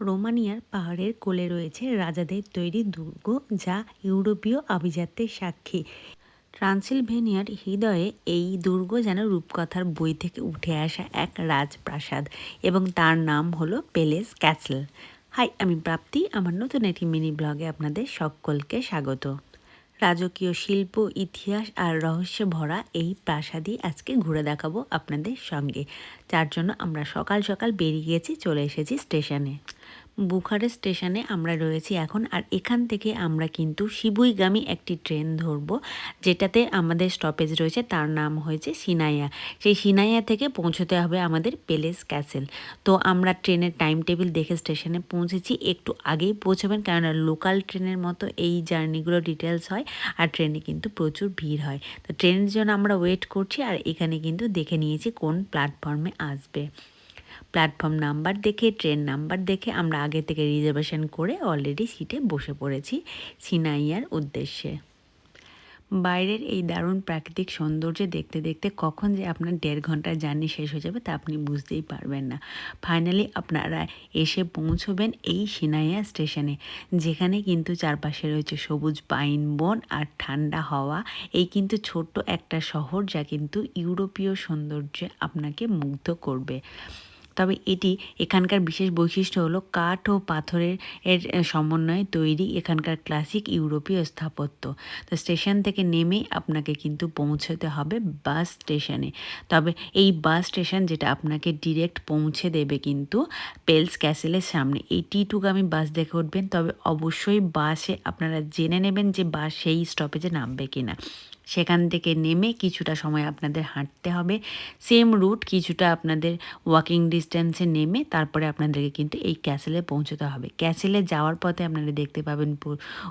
রোমানিয়ার পাহাড়ের কোলে রয়েছে রাজাদের তৈরি দুর্গ, যা ইউরোপীয় আভিজাত্যের সাক্ষী। ট্রান্সিলভেনিয়ার হৃদয়ে এই দুর্গ যেন রূপকথার বই থেকে উঠে আসা এক রাজপ্রাসাদ, এবং তার নাম হলো পেলেস ক্যাসেল। হাই, আমি প্রাপ্তি। আমার নতুন একটি মিনি ব্লগে আপনাদের সকলকে স্বাগত। রাজকীয় শিল্প, ইতিহাস আর রহস্যে ভরা এই প্রাসাদই আজকে ঘুরে দেখাবো আপনাদের সঙ্গে। যার জন্য আমরা সকাল সকাল বেরিয়ে গেছি, চলে এসেছি স্টেশনে। বুখারে স্টেশনে আমরা রয়েছি এখন, আর এখান থেকে আমরা কিন্তু শিবুইগামী একটি ট্রেন ধরব, যেটাতে আমাদের স্টপেজ রয়েছে, তার নাম হয়েছে সিনাইয়া। সেই সিনাইয়া থেকে পৌঁছতে হবে আমাদের পেলেস ক্যাসেল। তো আমরা ট্রেনের টাইম টেবিল দেখে স্টেশনে পৌঁছেছি, একটু আগেই পৌঁছবেন, কেননা লোকাল ট্রেনের মতো এই জার্নিগুলো ডিটেলস হয়, আর ট্রেনে কিন্তু প্রচুর ভিড় হয়। তো ট্রেনের জন্য আমরা ওয়েট করছি, আর এখানে কিন্তু দেখে নিয়েছি কোন প্ল্যাটফর্মে আসবে। প্ল্যাটফর্ম নাম্বার দেখে, ট্রেন নাম্বার দেখে আমরা আগে থেকে রিজার্ভেশন করে অলরেডি সিটে বসে পড়েছি সিনাইয়ার উদ্দেশ্যে। বাইরের এই দারুণ প্রাকৃতিক সৌন্দর্য দেখতে দেখতে কখন যে আপনার দেড় ঘণ্টার জার্নি শেষ হয়ে যাবে তা আপনি বুঝতেই পারবেন না। ফাইনালি আপনারা এসে পৌঁছবেন এই সিনাইয়া স্টেশনে, যেখানে কিন্তু চারপাশে রয়েছে সবুজ পাইন বন আর ঠান্ডা হাওয়া। এই কিন্তু ছোট্ট একটা শহর যা কিন্তু ইউরোপীয় সৌন্দর্যে আপনাকে মুগ্ধ করবে। তবে এটি এখানকার বিশেষ বৈশিষ্ট্য হলো কাঠ ও পাথরের, এর সমন্বয়ে তৈরি এখানকার ক্লাসিক ইউরোপীয় স্থাপত্য। তো স্টেশন থেকে নেমেই আপনাকে কিন্তু পৌঁছতে হবে বাস স্টেশনে। তবে এই বাস স্টেশন যেটা আপনাকে ডিরেক্ট পৌঁছে দেবে কিন্তু পেলস ক্যাসেলের সামনে। এই টি টুগামী বাস দেখে উঠবেন, তবে অবশ্যই বাসে আপনারা জেনে নেবেন যে বাস সেই স্টপেজে নামবে কিনা। সেখান থেকে নেমে কিছুটা সময় আপনাদের হাঁটতে হবে। সেম রুট কিছুটা আপনাদের ওয়াকিং ডিস্টেন্সে নেমে তারপরে আপনাদেরকে কিন্তু এই ক্যাসেলে পৌঁছতে হবে। ক্যাসেলে যাওয়ার পথে আপনারা দেখতে পাবেন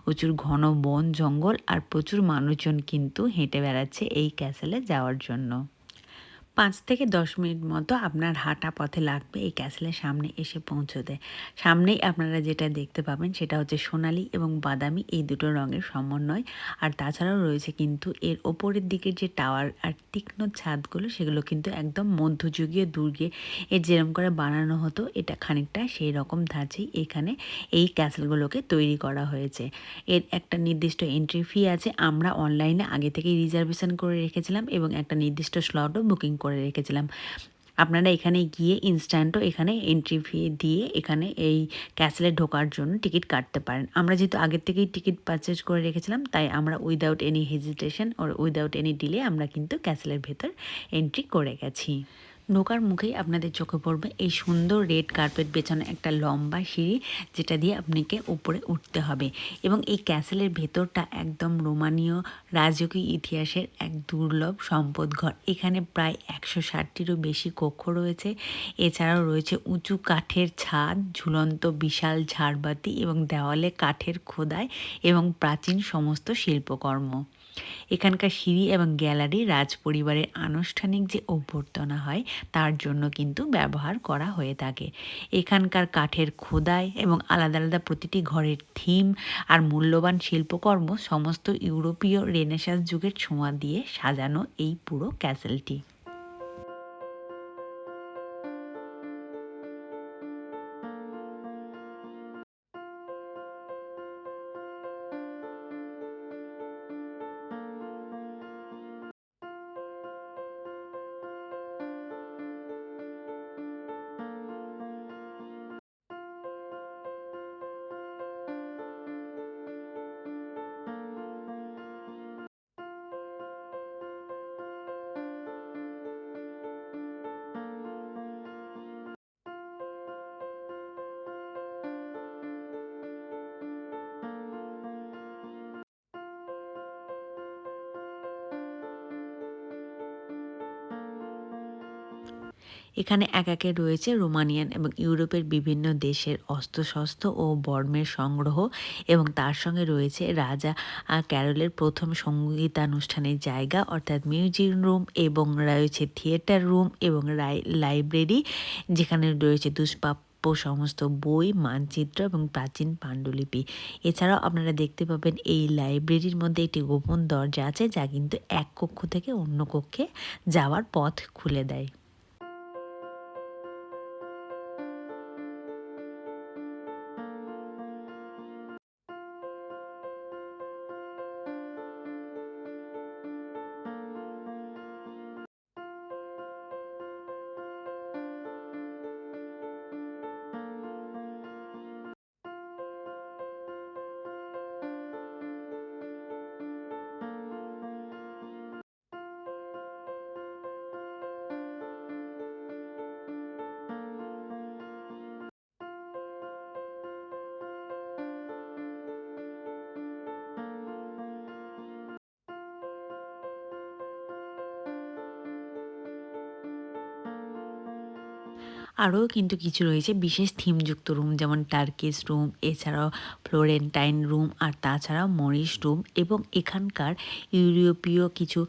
প্রচুর ঘন বন জঙ্গল আর প্রচুর মানুষজন কিন্তু হেঁটে বেড়াচ্ছে এই ক্যাসেলে যাওয়ার জন্য। পাঁচ থেকে দশ মিনিট মতো আপনার হাঁটা পথে লাগবে এই ক্যাসেলের সামনে এসে পৌঁছতে। সামনেই আপনারা যেটা দেখতে পাবেন সেটা হচ্ছে সোনালি এবং বাদামি এই দুটো রঙের সমন্বয়। আর তাছাড়াও রয়েছে কিন্তু এর ওপরের দিকের যে টাওয়ার আর তীক্ষ্ণ ছাদগুলো সেগুলো কিন্তু একদম মধ্যযুগীয় দুর্গে। এর যেরকম করে বানানো হতো, এটা খানিকটা সেই রকম ধাঁচেই এখানে এই ক্যাসেলগুলোকে তৈরি করা হয়েছে। এর একটা নির্দিষ্ট এন্ট্রি ফি আছে। আমরা অনলাইনে আগে থেকেই রিজার্ভেশন করে রেখেছিলাম এবং একটা নির্দিষ্ট স্লটও বুকিং করে রেখেছিলাম। আপনারা এখানে গিয়ে ইনস্ট্যান্টও এখানে এন্ট্রি ফি দিয়ে এখানে এই ক্যাসেলে ঢোকার জন্য টিকিট কাটতে পারেন। আমরা যেহেতু আগের থেকেই টিকিট পারচেজ করে রেখেছিলাম, তাই আমরা without any hesitation or without any delay আমরা কিন্তু ক্যাসেলের ভেতর এন্ট্রি করে গেছি। ঢোকার মুখেই আপনাদের চোখে পড়বে এই সুন্দর রেড কার্পেট বেছানো একটা লম্বা সিঁড়ি, যেটা দিয়ে আপনাকে উপরে উঠতে হবে। এবং এই ক্যাসেলের ভেতরটা একদম রোমানীয় রাজকীয় ইতিহাসের এক দুর্লভ সম্পদ ঘর। এখানে প্রায় একশো ষাটটিরও বেশি কক্ষ রয়েছে। এছাড়াও রয়েছে উঁচু কাঠের ছাদ, ঝুলন্ত বিশাল ঝাড়বাতি এবং দেওয়ালে কাঠের খোদাই এবং প্রাচীন সমস্ত শিল্পকর্ম। এখানকার সিঁড়ি এবং গ্যালারি রাজ পরিবারের আনুষ্ঠানিক যে অভ্যর্থনা হয়, তার জন্য কিন্তু ব্যবহার করা হয়ে থাকে। এখানকার কাঠের খোদাই এবং আলাদা আলাদা প্রতিটি ঘরের থিম আর মূল্যবান শিল্পকর্ম সমস্ত ইউরোপীয় রেনেসাস যুগের ছোঁয়া দিয়ে সাজানো এই পুরো ক্যাসেলটি। এখানে এক একে রয়েছে রোমানিয়ান এবং ইউরোপের বিভিন্ন দেশের অস্ত্রশস্ত্র ও বর্মের সংগ্রহ এবং তার সঙ্গে রয়েছে রাজা ক্যারলের প্রথম সঙ্গীতানুষ্ঠানের জায়গা অর্থাৎ মিউজিয়াম রুম এবং রয়েছে থিয়েটার রুম এবং লাইব্রেরি যেখানে রয়েছে দুষ্প্রাপ্য সমস্ত বই, মানচিত্র এবং প্রাচীন পাণ্ডুলিপি। এছাড়াও আপনারা দেখতে পাবেন এই লাইব্রেরির মধ্যে একটি গোপন দরজা আছে যা কিন্তু এক কক্ষ থেকে অন্য কক্ষে যাওয়ার পথ খুলে দেয়। আরও কিন্তু কিছু রয়েছে বিশেষ থিমযুক্ত রুম যেমন টার্কিস রুম এছাড়াও ফ্লোরেন্টাইন রুম আর তাছাড়াও মরিস রুম এবং এখানকার ইউরোপীয় কিছু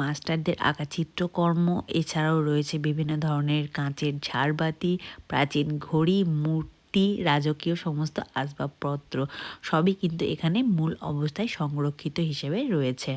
মাস্টারদের আঁকা চিত্রকর্ম এছাড়াও রয়েছে বিভিন্ন ধরনের কাঁচের ঝাড়বাতি, প্রাচীন ঘড়ি, মূর্তি, রাজকীয় সমস্ত আসবাবপত্র। সবই কিন্তু এখানে মূল অবস্থায় সংরক্ষিত হিসেবে রয়েছে।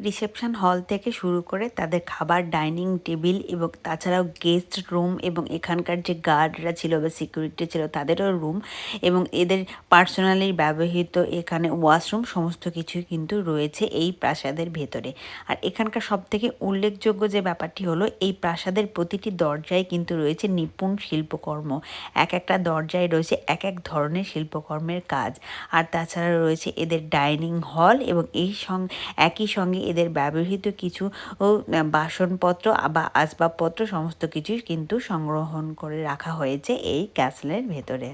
রিসেপশন হল থেকে শুরু করে তাদের খাবার, ডাইনিং টেবিল এবং তাছাড়াও গেস্ট রুম এবং এখানকার যে গার্ডরা ছিল বা সিকিউরিটি ছিল তাদেরও রুম এবং এদের পার্সোনালি ব্যবহৃত এখানে ওয়াশরুম সমস্ত কিছুই কিন্তু রয়েছে এই প্রাসাদের ভেতরে। আর এখানকার সব থেকে উল্লেখযোগ্য যে ব্যাপারটি হলো এই প্রাসাদের প্রতিটি দরজায় কিন্তু রয়েছে নিপুণ শিল্পকর্ম। এক একটা দরজায় রয়েছে এক এক ধরনের শিল্পকর্মের কাজ। আর তাছাড়া রয়েছে এদের ডাইনিং হল এবং এই সঙ্গে একই সঙ্গে এদের ব্যবহৃত কিছু বাসনপত্র বা আসবাবপত্র সমস্ত কিছুই কিন্তু সংগ্রহণ করে রাখা হয়েছে এই ক্যাসেলের ভেতরে।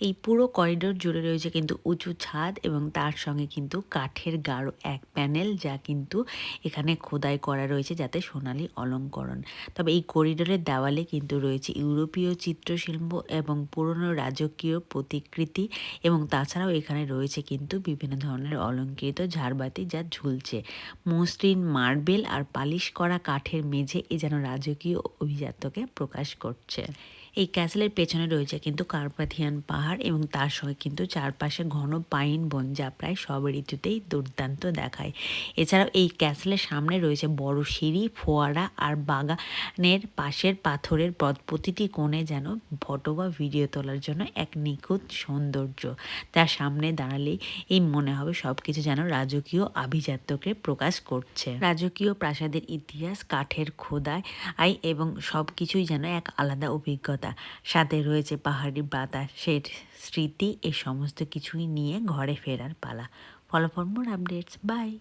এই পুরো করিডোর জুড়ে রয়েছে কিন্তু উঁচু ছাদ এবং তার সঙ্গে কিন্তু কাঠের গাঢ় এক প্যানেল যা কিন্তু এখানে খোদাই করা রয়েছে যাতে সোনালি অলঙ্করণ। তবে এই করিডোরের দেওয়ালে কিন্তু রয়েছে ইউরোপীয় চিত্রশিল্প এবং পুরনো রাজকীয় প্রতিকৃতি এবং তাছাড়াও এখানে রয়েছে কিন্তু বিভিন্ন ধরনের অলঙ্কৃত ঝাড়বাতি যা ঝুলছে। মসৃণ মার্বেল আর পালিশ করা কাঠের মেঝে এ যেন রাজকীয় অভিজাতকে প্রকাশ করছে। এই ক্যাসেলের পেছনে রয়েছে কিন্তু কার্পাথিয়ান পাহাড় এবং তার সঙ্গে কিন্তু চারপাশে ঘন পাইন বন যা প্রায় সব ঋতুতেই দুর্দান্ত দেখায়। এছাড়াও এই ক্যাসেলের সামনে রয়েছে বড় সিঁড়ি, ফোয়ারা আর বাগানের পাশের পাথরের পথ। প্রতিটি কোণে যেন ফটো বা ভিডিও তোলার জন্য এক নিখুঁত সৌন্দর্য। তার সামনে দাঁড়ালেই এই মনে হবে সব কিছু যেন রাজকীয় আভিজাত্যকে প্রকাশ করছে। রাজকীয় প্রাসাদের ইতিহাস, কাঠের খোদায় আই এবং সব কিছুই যেন এক আলাদা অভিজ্ঞতা। সাথে রয়েছে পাহাড়ি বাতাসের স্মৃতি, এ সমস্ত কিছুই নিয়ে ঘরে ফেরার পালা। Follow for more updates, bye.